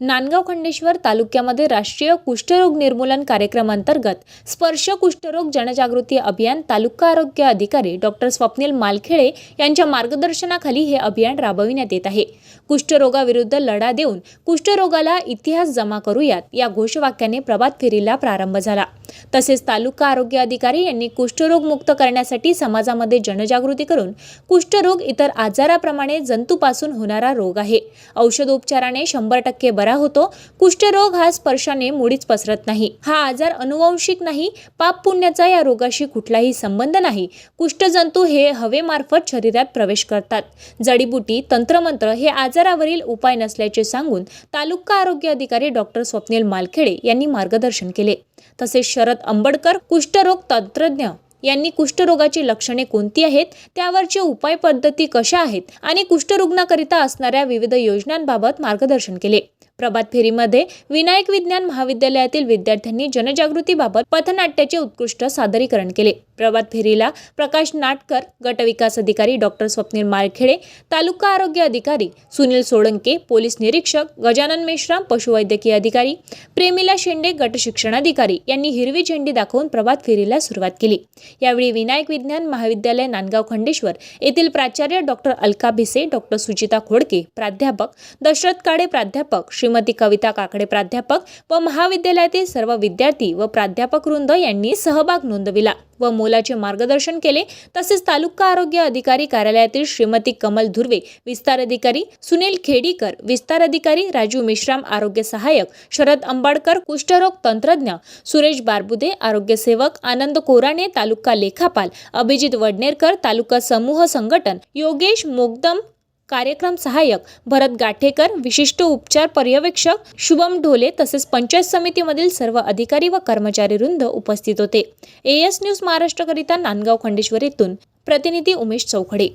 नांदगाव खंडेश्वर तालुक्यामध्ये राष्ट्रीय कुष्ठरोग निर्मूलन कार्यक्रमांतर्गत स्पर्श कुष्ठरोग जनजागृती अभियान तालुका आरोग्य अधिकारी डॉक्टर स्वप्नील मालखेडे यांच्या मार्गदर्शनाखाली हे अभियान राबविण्यात येत आहे. कुष्ठरोगाविरुद्ध लढा देऊन कुष्ठरोगाला इतिहास जमा करूयात या घोषवाक्याने प्रभात फेरीला प्रारंभ झाला. तसेच तालुका आरोग्य अधिकारी यांनी कुष्ठरोग मुक्त करण्यासाठी समाजामध्ये जनजागृती करून कुष्ठरोग इतर आजाराप्रमाणे जंतूपासून होणारा रोग आहे. औषधोपचाराने शंभर टक्के बरा होतो. कुष्ठरोग हा स्पर्शाने मुळीच पसरत नाही. हा आजार अनुवंशिक नाही पाप पुण्याचा या रोगाशी कुठलाही संबंध नाही. कुष्ठजंतू हे हवेमार्फत शरीरात प्रवेश करतात. जडीबुटी तंत्रमंत्र हे आजारावरील उपाय नसल्याचे सांगून तालुका आरोग्य अधिकारी डॉक्टर स्वप्नील मालखेडे यांनी मार्गदर्शन केले. तसेच शरद आंबडकर कुष्ठरोग तंत्रज्ञ. यांनी कुष्ठरोगाची लक्षणे कोणती आहेत? त्यावरचे उपाय पद्धती कशा आहेत? आणि कुष्ठरुग्णाकरिता असणाऱ्या विविध योजनांबाबत मार्गदर्शन केले. प्रभात फेरीमध्ये विनायक विज्ञान महाविद्यालयातील विद्यार्थ्यांनी जनजागृतीबाबत पथनाट्याचे उत्कृष्ट सादरीकरण केले. प्रभात फेरीला प्रकाश नाटकर गटविकास अधिकारी डॉक्टर स्वप्नील माळखेडे तालुका आरोग्य अधिकारी सुनील सोळंके पोलीस निरीक्षक गजानन मेश्राम पशुवैद्यकीय अधिकारी प्रेमिला शेंडे गट शिक्षणाधिकारी यांनी हिरवी झेंडी दाखवून प्रभात फेरीला सुरुवात केली. यावेळी विनायक विज्ञान महाविद्यालय नांदगाव खंडेश्वर येथील प्राचार्य डॉक्टर अलका भिसे डॉक्टर सुचिता खोडके प्राध्यापक दशरथ काडे प्राध्यापक श्रीमती कविता काकडे प्राध्यापक व महाविद्यालयातील सर्व विद्यार्थी व प्राध्यापक वृंद यांनी सहभाग नोंदविला व मोलाचे मार्गदर्शन केले. तसेच तालुका आरोग्य अधिकारी कार्यालयातील श्रीमती कमल धुर्वे विस्तार अधिकारी सुनील खेडीकर विस्तार अधिकारी राजू मेश्राम आरोग्य सहाय्यक शरद अंबाडकर कुष्ठरोग तंत्रज्ञ सुरेश बारबुदे आरोग्य सेवक आनंद कोराणे तालुका लेखापाल अभिजित वडनेरकर तालुका समूह संघटन योगेश मोगदम कार्यक्रम सहाय्यक भरत गाठेकर विशिष्ट उपचार पर्यवेक्षक शुभम ढोले तसेच पंचायत समितीमधील सर्व अधिकारी व कर्मचारी वृंद उपस्थित होते. ए एस न्यूज महाराष्ट्रकरिता नांदगाव खंडेश्वर येथून प्रतिनिधी उमेश चौखडे.